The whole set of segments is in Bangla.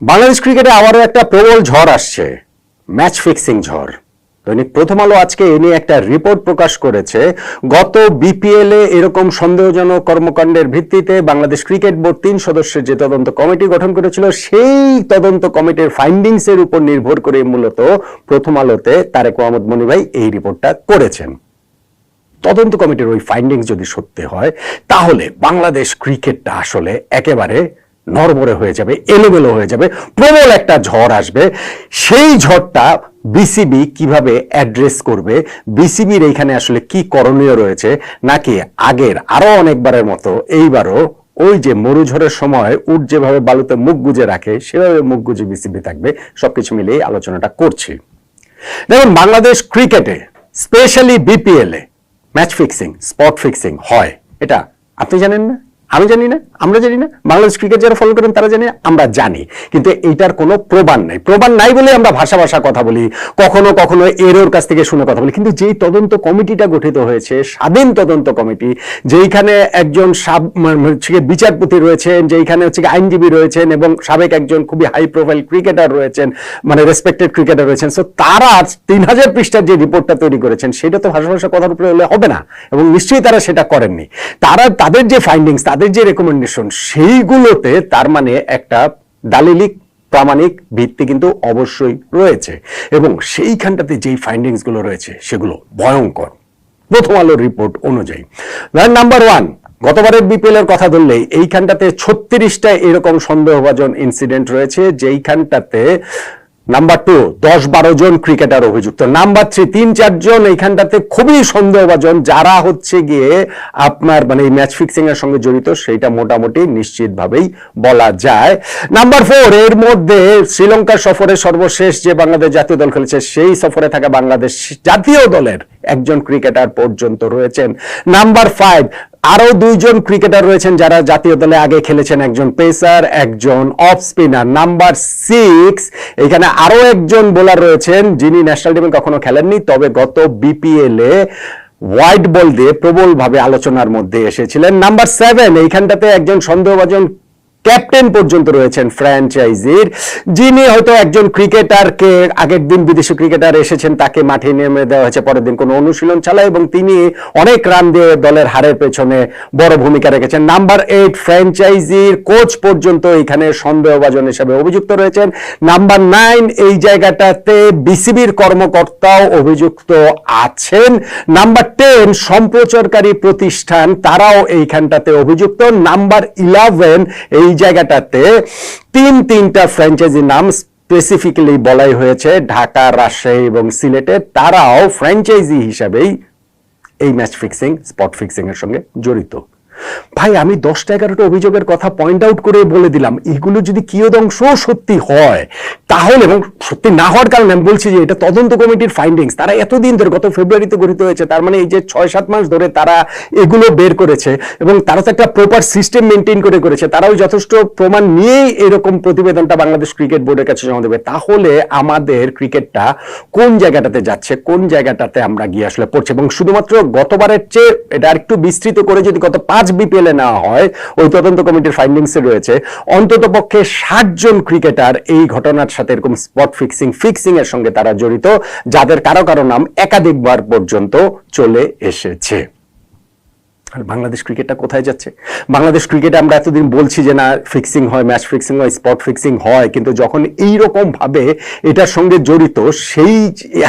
বাংলাদেশ ক্রিকেটে আবারও একটা প্রবল ঝড় আসছে। ম্যাচ ফিক্সিং ঝড়। দৈনিক প্রথম আলো আজকে এ নিয়ে একটা রিপোর্ট প্রকাশ করেছে। গত বিপিএল এ এরকম সন্দেহজনক কর্মকাণ্ডের ভিত্তিতে বাংলাদেশ ক্রিকেট বোর্ড তিন সদস্যের যে তদন্ত কমিটি গঠন করেছিল, সেই তদন্ত কমিটির ফাইন্ডিংস এর উপর নির্ভর করে মূলত প্রথম আলোতে তারেক মোহাম্মদ মনি ভাই এই রিপোর্টটা করেছেন। তদন্ত কমিটির ওই ফাইন্ডিংস যদি সত্যি হয়, তাহলে বাংলাদেশ ক্রিকেটটা আসলে একেবারে নরবরে হয়ে যাবে, এলোমেলো হয়ে যাবে, প্রবল একটা ঝড় আসবে। সেই ঝড়টা বিসিবি কীভাবে অ্যাড্রেস করবে বিসিবির এইখানে আসলে কি করণীয় রয়েছে, নাকি আগের আরও অনেকবারের মতো এইবারও ওই যে মরুঝড়ের সময় উট যেভাবে বালুতে মুখ গুজে রাখে, সেভাবে মুখ গুজে বিসিবি থাকবে। সবকিছু মিলিয়ে আলোচনাটা করছি। দেখুন, বাংলাদেশ ক্রিকেটে স্পেশালি বিপিএলে ম্যাচ ফিক্সিং স্পট ফিক্সিং হয়। এটা আপনি জানেন না? আমি জানি না, আমরা জানি না। বাংলাদেশ ক্রিকেট যারা ফলো করেন তারা জানে, আমরা জানি। কিন্তু এইটার কোনো প্রমাণ নাই। প্রমাণ নাই বলে আমরা ভাষা ভাষা কথা বলি, কখনো কখনো এরোর কাছ থেকে শুনে কথা বলি। কিন্তু যেই তদন্ত কমিটিটা গঠিত হয়েছে, স্বাধীন তদন্ত কমিটি, যেইখানে একজন মানে হচ্ছে বিচারপতি রয়েছেন, যেইখানে হচ্ছে আইনজীবী রয়েছেন এবং সাবেক একজন খুবই হাই প্রোফাইল ক্রিকেটার রয়েছেন মানে রেসপেক্টেড ক্রিকেটার রয়েছেন। সো তারা তিন হাজার পৃষ্ঠার যে রিপোর্টটা তৈরি করেছেন, সেটা তো ভাষা ভাষা কথার উপরে হলে হবে না। এবং নিশ্চয়ই তারা সেটা করেননি। তারা, তাদের যে ফাইন্ডিংস তাদের যে রেকমেন্ডেশন সেইগুলোতে তার মানে একটা দালিলিক প্রামাণিক ভিত্তি কিন্তু অবশ্যই রয়েছে এবং সেইখানটাতে যেই ফাইন্ডিংসগুলো রয়েছে সেগুলো ভয়ঙ্কর। প্রথম আলোর রিপোর্ট অনুযায়ী। নাম্বার ওয়ান গতবারের বিপিএল এর কথা ধরলেই এইখানটাতে ছত্রিশটা এরকম সন্দেহভাজন ইনসিডেন্ট রয়েছে, যেইখানটাতে নাম্বার টু দশ বারো জন ক্রিকেটার অভিযুক্ত। নাম্বার থ্রি তিন চারজন এইখানটাতে খুবই সন্দেহভাজন, যারা হচ্ছে গিয়ে আপনার মানে এই ম্যাচ ফিক্সিং এর সঙ্গে জড়িত, সেইটা মোটামুটি নিশ্চিতভাবেই বলা যায়। নাম্বার ফোর এর মধ্যে শ্রীলঙ্কার সফরে সর্বশেষ যে বাংলাদেশ জাতীয় দল খেলেছে, সেই সফরে থাকা বাংলাদেশ জাতীয় দলের একজন ক্রিকেটার পর্যন্ত রয়েছেন। নাম্বার ফাইভ আরও দুইজন ক্রিকেটার রয়েছেন যারা জাতীয় দলে আগে খেলেছেন। একজন পেসার, একজন অফ স্পিনার। নাম্বার সিক্স, এখানে আরও একজন বোলার রয়েছেন যিনি ন্যাশনাল টিমে কখনো খেলেননি, তবে গত বিপিএল এ হোয়াইট বল দিয়ে প্রবলভাবে আলোচনার মধ্যে এসেছিলেন। নাম্বার সেভেন, এইখানটাতে একজন সন্দেহভাজন ক্যাপ্টেন পর্যন্ত রয়েছেন ফ্র্যাঞ্চাইজির, যিনি হয়তো একজন ক্রিকেটারকে আগের দিন বিদেশি ক্রিকেটার এসেছেন, তাকে মাঠে নেমে দেওয়া হয়েছে, পরের দিন কোনো অনুশীলন চালায় এবং তিনি অনেক রান দিয়ে দলের হারের পেছনে বড় ভূমিকা রেখেছেন। নাম্বার এইট ফ্র্যাঞ্চাইজির কোচ পর্যন্ত এখানে সন্দেহভাজন হিসেবে অভিযুক্ত রয়েছেন। নাম্বার নাইন এই জায়গাটাতে বিসিবির কর্মকর্তাও অভিযুক্ত আছেন। নাম্বার টেন সম্প্রচারকারী প্রতিষ্ঠান, তারাও এইখানটাতে অভিযুক্ত। নাম্বার ইলেভেন এই জায়গাটাতে তিন তিনটা ফ্র্যাঞ্চাইজির নাম স্পেসিফিক্যালি বলাই হয়েছে, ঢাকা, রাজশাহী এবং সিলেটে। তারাও ফ্র্যাঞ্চাইজি হিসাবেই এই ম্যাচ ফিক্সিং স্পট ফিক্সিং এর সঙ্গে জড়িত। ভাই, আমি দশটা এগারোটা অভিযোগের কথা পয়েন্ট আউট করে বলে দিলাম। এগুলো যদি কিয়দংশ সত্যি হয়, তাহলে এবং সত্যি না হওয়ার কারণে আমি বলছি যে এটা তদন্ত কমিটির ফাইন্ডিংস তারা এতদিন ধরে, গত ফেব্রুয়ারিতে গঠিত হয়েছে, তার মানে এই যে ছয় সাত মাস ধরে তারা এগুলো বের করেছে এবং তারা তো একটা প্রপার সিস্টেম মেনটেন করে করেছে। তারাও যথেষ্ট প্রমাণ নিয়েই এরকম প্রতিবেদনটা বাংলাদেশ ক্রিকেট বোর্ডের কাছে জমা দেবে। তাহলে আমাদের ক্রিকেটটা কোন জায়গাটাতে যাচ্ছে, কোন জায়গাটাতে আমরা গিয়ে আসলে পড়ছে? এবং শুধুমাত্র গতবারের চেয়ে এটা আরেকটু বিস্তৃত করে যদি গত পাঁচ বিপিএল এ নেওয়া হয়, ওই তদন্ত কমিটির ফাইন্ডিংস রয়েছে। অন্তত পক্ষে ক্রিকেটার এই ঘটনার সাথে এরকম স্পট ফিক্সিং ফিক্সিং এর সঙ্গে তারা জড়িত, যাদের কারও কারও নাম একাধিকবার পর্যন্ত চলে এসেছে। আর বাংলাদেশ ক্রিকেটটা কোথায় যাচ্ছে? বাংলাদেশ ক্রিকেটে আমরা এতদিন বলছি যে না ফিক্সিং হয় ম্যাচ ফিক্সিং হয় স্পট ফিক্সিং হয়, কিন্তু যখন এই ভাবে এটার সঙ্গে জড়িত, সেই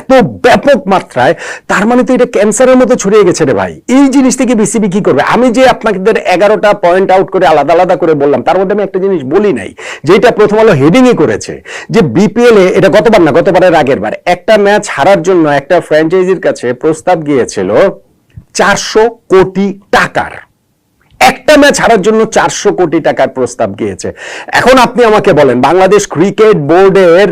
এত ব্যাপক মাত্রায়, তার মানে তো এটা ক্যান্সারের মতো ছড়িয়ে গেছে রে ভাই। এই জিনিস থেকে বিসিবি কি করবে? আমি যে আপনাদের এগারোটা পয়েন্ট আউট করে আলাদা আলাদা করে বললাম, তার মধ্যে আমি একটা জিনিস বলি নাই যেটা প্রথম আলো হেডিংই করেছে, যে বিপিএল এ এটা গতবার না, গতবারের আগের বার একটা ম্যাচ হারার জন্য একটা ফ্র্যাঞ্চাইজির কাছে প্রস্তাব গিয়েছিল চারশো কোটি টাকার। একটা ম্যাচ হারার জন্য চারশো কোটি টাকার প্রস্তাব গিয়েছে। এখন আপনি আমাকে বলেন, বাংলাদেশ ক্রিকেট বোর্ডের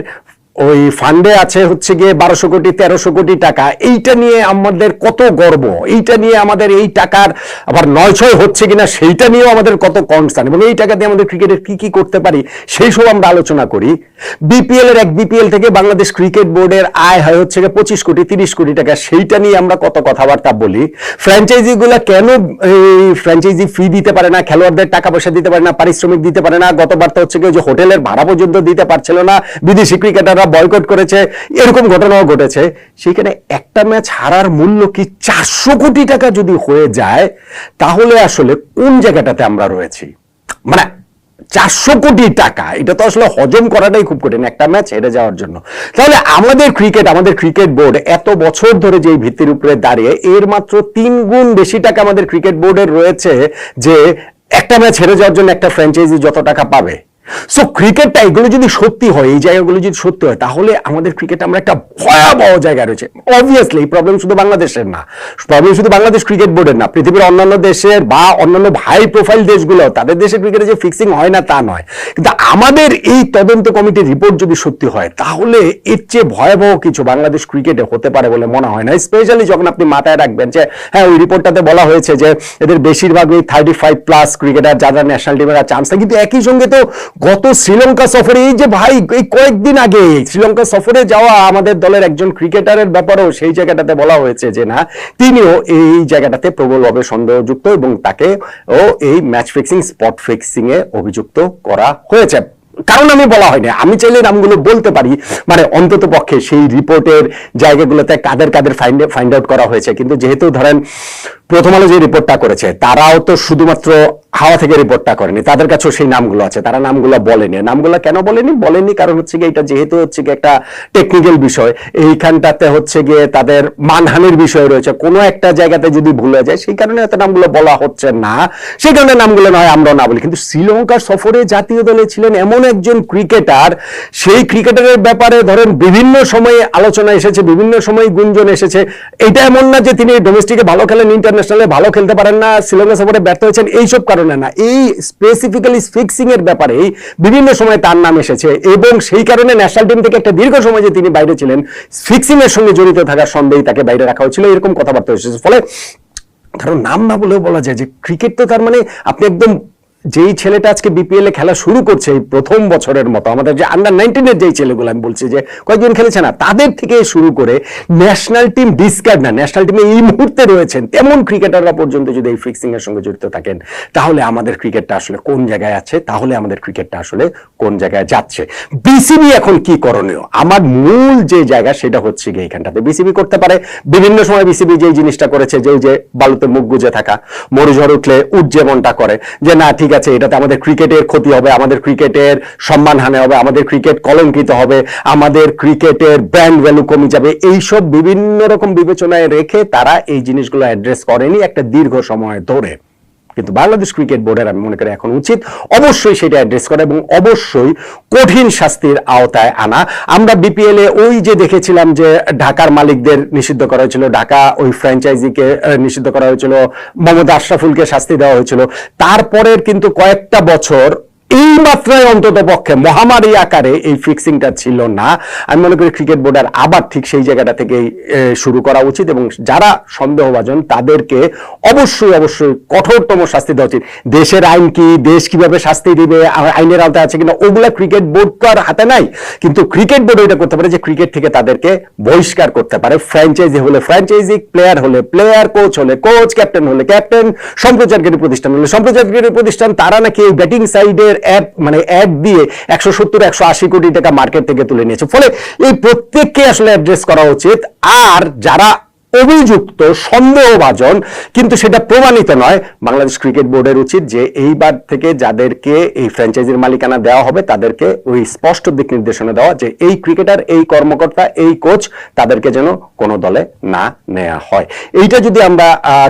ওই ফান্ডে আছে হচ্ছে গিয়ে বারোশো কোটি, তেরোশো কোটি টাকা। এইটা নিয়ে আমাদের কত গর্ব। এইটা নিয়ে আমাদের এই টাকার আবার নয় ছয় হচ্ছে কিনা, সেইটা নিয়েও আমাদের কত কনসার্ন এবং এই টাকা দিয়ে আমাদের ক্রিকেটের কি কি করতে পারি, সেই সব আমরা আলোচনা করি। বিপিএল এর এক বিপিএল থেকে বাংলাদেশ ক্রিকেট বোর্ডের আয় হয় হচ্ছে গিয়ে পঁচিশ কোটি, তিরিশ কোটি টাকা। সেইটা নিয়ে আমরা কত কথাবার্তা বলি। ফ্র্যাঞ্চাইজি গুলা কেন এই ফ্র্যাঞ্চাইজি ফি দিতে পারে না, খেলোয়াড়দের টাকা পয়সা দিতে পারে না, পারিশ্রমিক দিতে পারে না? গতবার তো হচ্ছে গিয়ে যে হোটেলের ভাড়া পর্যন্ত দিতে পারছিল না। বিদেশি ক্রিকেটাররা বয়কট করেছে, এরকম ঘটনাও ঘটেছে। সেখানে একটা ম্যাচ হারার মূল্য কি চারশো কোটি টাকা যদি হয়ে যায়, তাহলে আসলে কোন জায়গাটাতে আমরা রয়েছি? মানে চারশো কোটি টাকা, এটা তো আসলে হজম করাটাই খুব কঠিন একটা ম্যাচ হেরে যাওয়ার জন্য। তাহলে আমাদের ক্রিকেট আমাদের ক্রিকেট বোর্ড এত বছর ধরে যে ভিত্তির উপরে দাঁড়িয়ে, এর মাত্র তিন গুণ বেশি টাকা আমাদের ক্রিকেট বোর্ডের রয়েছে যে একটা ম্যাচ হেরে যাওয়ার জন্য একটা ফ্র্যাঞ্চাইজি যত টাকা পাবে। সো ক্রিকেটটা এগুলো যদি সত্যি হয়, এই জায়গাগুলো যদি সত্যি হয়, তাহলে আমাদের ক্রিকেট আমরা একটা ভয়াবহ জায়গায় রয়েছে। অবভিয়াসলি এই প্রবলেম শুধু বাংলাদেশের না। প্রবলেম শুধু বাংলাদেশ ক্রিকেট বোর্ডের না, পৃথিবীর অন্যান্য দেশের বা অন্যান্য হাই প্রোফাইল দেশগুলো, তাদের দেশে ক্রিকেটে যে ফিক্সিং হয় না, তা নয়। কিন্তু আমাদের এই তদন্ত কমিটির রিপোর্ট যদি সত্যি হয়, তাহলে এর চেয়ে ভয়াবহ কিছু বাংলাদেশ ক্রিকেটে হতে পারে বলে মনে হয় না। স্পেশালি যখন আপনি মাথায় রাখবেন যে হ্যাঁ ওই রিপোর্টটাতে বলা হয়েছে যে, এদের বেশিরভাগ ওই থার্টি ফাইভ প্লাস ক্রিকেটার যারা ন্যাশনাল টিমের চান্স থাকে কিন্তু একই সঙ্গে তো গত শ্রীলঙ্কা সফরে, এই যে ভাই, এই কয়েকদিন আগে শ্রীলঙ্কা সফরে যাওয়া আমাদের দলের একজন ক্রিকেটারের ব্যাপারেও সেই জায়গাটাতে বলা হয়েছে যে না, তিনিও এই জায়গাটাতে প্রবলভাবে সন্দেহযুক্ত এবং তাকে ও এই ম্যাচ ফিক্সিং স্পট ফিক্সিং এ অভিযুক্ত করা হয়েছে। কারণ আমি বলা হয়নি, আমি চাইলে নামগুলো বলতে পারি মানে অন্তত পক্ষে সেই রিপোর্টের জায়গাগুলোতে কাদের কাদের ফাইন্ড ফাইন্ড আউট করা হয়েছে। কিন্তু যেহেতু ধরেন প্রথম আলো যে রিপোর্টটা করেছে, তারাও তো শুধুমাত্র হাওয়া থেকে রিপোর্টটা করেনি, তাদের কাছেও সেই নামগুলো আছে, তারা নামগুলো বলেনি। নামগুলো কেন বলেনি? বলেনি কারণ হচ্ছে গিয়ে এটা যেহেতু হচ্ছে গিয়ে একটা টেকনিক্যাল বিষয়, এইখানটাতে হচ্ছে গিয়ে তাদের মানহানির বিষয় রয়েছে। কোনো একটা জায়গাতে যদি ভুলে যায়, সেই কারণে এত নামগুলো বলা হচ্ছে না। সেই কারণে নামগুলো নয়, আমরা না বলি। কিন্তু শ্রীলঙ্কার সফরে জাতীয় দলে ছিলেন এমন একজন ক্রিকেটার সেই ক্রিকেটারের ব্যাপারে ধরেন বিভিন্ন সময়ে আলোচনা এসেছে, বিভিন্ন সময় গুঞ্জন এসেছে। এটা এমন না যে তিনি ডোমেস্টিকে ভালো খেলেন ইন্টারন্যাশনালে ভালো খেলতে পারেন না শ্রীলঙ্কা সফরে ব্যর্থ হয়েছেন, এইসব কারণে না। এই স্পেসিফিক্যালি ফিক্সিং এর ব্যাপারে বিভিন্ন সময় তার নাম এসেছে এবং সেই কারণে ন্যাশনাল টিম থেকে একটা দীর্ঘ সময় যে তিনি বাইরে ছিলেন ফিক্সিং এর সঙ্গে জড়িত থাকার সন্দেহে তাকে বাইরে রাখা হয়েছিল, এরকম কথাবার্তা হয়েছে ফলে ধরো নাম না বলেও বলা যায় যে ক্রিকেট তো তার মানে আপনি একদম যেই ছেলেটা আজকে বিপিএল এ খেলা শুরু করছে এই প্রথম বছরের মতো, আমাদের যে আন্ডার নাইনটিনের যেই ছেলেগুলো আমি বলছি যে কয়েকজন খেলেছে না, তাদের থেকে শুরু করে ন্যাশনাল টিম ডিসকার্ড না ন্যাশনাল টিমে এই মুহূর্তে রয়েছেন তেমন ক্রিকেটাররা পর্যন্ত যদি এই ফিক্সিং এর সঙ্গে জড়িত থাকেন, তাহলে আমাদের ক্রিকেটটা আসলে কোন জায়গায় আছে, তাহলে আমাদের ক্রিকেটটা আসলে কোন জায়গায় যাচ্ছে? বিসিবি এখন কি করণীয়? আমার মূল যে জায়গা সেটা হচ্ছে গিয়ে এখানটাতে বিসিবি করতে পারে। বিভিন্ন সময় বিসিবি যেই জিনিসটা করেছে যে যে বালুতে মুখ গুজে থাকা মরুঝড় উঠলে উজ্জীবনটা করে, যে না, ঠিক আছে এটাতে আমাদের ক্রিকেটের ক্ষতি হবে, আমাদের ক্রিকেটের সম্মানহানি হবে, আমাদের ক্রিকেট কলঙ্কিত হবে, আমাদের ক্রিকেটের ব্র্যান্ড ভ্যালু কমে যাবে। এইসব বিভিন্ন রকম বিবেচনায় রেখে তারা এই জিনিসগুলো অ্যাড্রেস করেনি একটা দীর্ঘ সময় ধরে। কিন্তু বাংলাদেশ ক্রিকেট বোর্ডের, আমি মনে করি, এখন উচিত অবশ্যই সেটা অ্যাড্রেস করা এবং অবশ্যই কঠিন শাস্তির আওতায় আনা। আমরা বিপিএল এ ওই যে দেখেছিলাম যে ঢাকার মালিকদের নিষিদ্ধ করা হয়েছিল, ঢাকা ওই ফ্র্যাঞ্চাইজিকে নিষিদ্ধ করা হয়েছিল, মোহাম্মদ আশরাফুলকে শাস্তি দেওয়া হয়েছিল। তারপরের কিন্তু কয়েকটা বছর এই মাত্রায় অন্তত পক্ষে মহামারী আকারে এই ফিক্সিংটা ছিল না। আমি মনে করি ক্রিকেট বোর্ডের আবার ঠিক সেই জায়গাটা থেকেই শুরু করা উচিত এবং যারা সন্দেহভাজন তাদেরকে অবশ্যই অবশ্যই কঠোরতম শাস্তি দেওয়া উচিত। দেশের আইন কি, দেশ কীভাবে শাস্তি দিবে আইনের আওতায় আছে কিনা, ওগুলা ক্রিকেট বোর্ড তো আর হাতে নাই। কিন্তু ক্রিকেট বোর্ড এটা করতে পারে যে ক্রিকেট থেকে তাদেরকে বহিষ্কার করতে পারে। ফ্র্যাঞ্চাইজি হলে ফ্র্যাঞ্চাইজি প্লেয়ার হলে প্লেয়ার কোচ হলে কোচ ক্যাপ্টেন হলে ক্যাপ্টেন সম্প্রচারকারী প্রতিষ্ঠান হলে সম্প্রচারকারী প্রতিষ্ঠান, তারা নাকি এই ব্যাটিং সাইডের অ্যাপ মানে অ্যাড দিয়ে একশো সত্তর, একশো আশি কোটি টাকা মার্কেট থেকে তুলে নিয়েছে। ফলে এই প্রত্যেককে আসলে অ্যাড্রেস করা উচিত। আর যারা অভিযুক্ত সন্দেহভাজন, কিন্তু সেটা প্রমাণিত নয়। বাংলাদেশ ক্রিকেট বোর্ডের উচিত যে এইবার থেকে যাদেরকে এই ফ্র্যাঞ্চাইজির মালিকানা দেওয়া হবে, তাদেরকে ওই স্পষ্ট দিক নির্দেশনা দেওয়া যে এই ক্রিকেটার এই কর্মকর্তা, এই কোচ তাদেরকে যেন কোনো দলে না নেওয়া হয়। এইটা যদি আমরা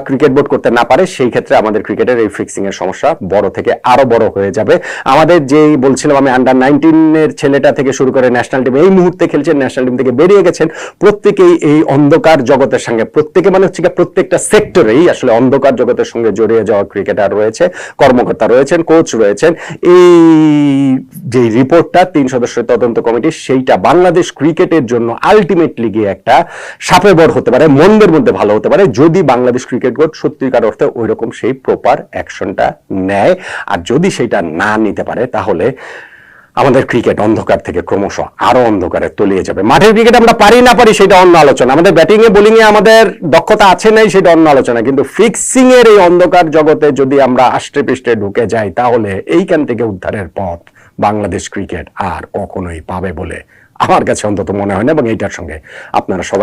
ক্রিকেট বোর্ড করতে না পারে, সেই ক্ষেত্রে আমাদের ক্রিকেটের এই ফিক্সিং এর সমস্যা বড় থেকে আরও বড় হয়ে যাবে। আমাদের যেই বলছিলাম আমি আন্ডার নাইনটিনের ছেলেটা থেকে শুরু করে ন্যাশনাল টিম এই মুহূর্তে খেলছেন ন্যাশনাল টিম থেকে বেরিয়ে গেছেন। প্রত্যেকেই এই অন্ধকার জগতের সঙ্গে প্রত্যেকে মানে হচ্ছে প্রত্যেকটা সেক্টরেই আসলে অন্ধকার জগতের সঙ্গে জড়িয়ে যাওয়া ক্রিকেটার রয়েছে, কর্মকর্তা রয়েছেন কোচ রয়েছেন। এই যে রিপোর্টটা তিন সদস্যের তদন্ত কমিটি, সেইটা বাংলাদেশ ক্রিকেটের জন্য আলটিমেটলি গিয়ে একটা সাপে বর হতে পারে, মন্দের মধ্যে ভালো হতে পারে, যদি বাংলাদেশ ক্রিকেট বোর্ড সত্যিকার অর্থে ওই রকম সেই প্রপার অ্যাকশনটা নেয়। আর যদি সেটা না নিতে পারে, তাহলে আমাদের ক্রিকেট অন্ধকার থেকে ক্রমশ আরও অন্ধকারে তলিয়ে যাবে। মাঠের ক্রিকেট আমরা পারি না পারি সেটা অন্য আলোচনা। আমাদের ব্যাটিং এ বোলিং এ আমাদের দক্ষতা আছে নাই সেটা অন্য আলোচনা। কিন্তু ফিক্সিং এর এই অন্ধকার জগতে যদি আমরা আষ্টে পৃষ্ঠে ঢুকে যাই, তাহলে এইখান থেকে উদ্ধারের পথ বাংলাদেশ ক্রিকেট আর কখনোই পাবে বলে আমার কাছে অন্তত মনে হয় না এবং এইটার সঙ্গে আপনারা সবাই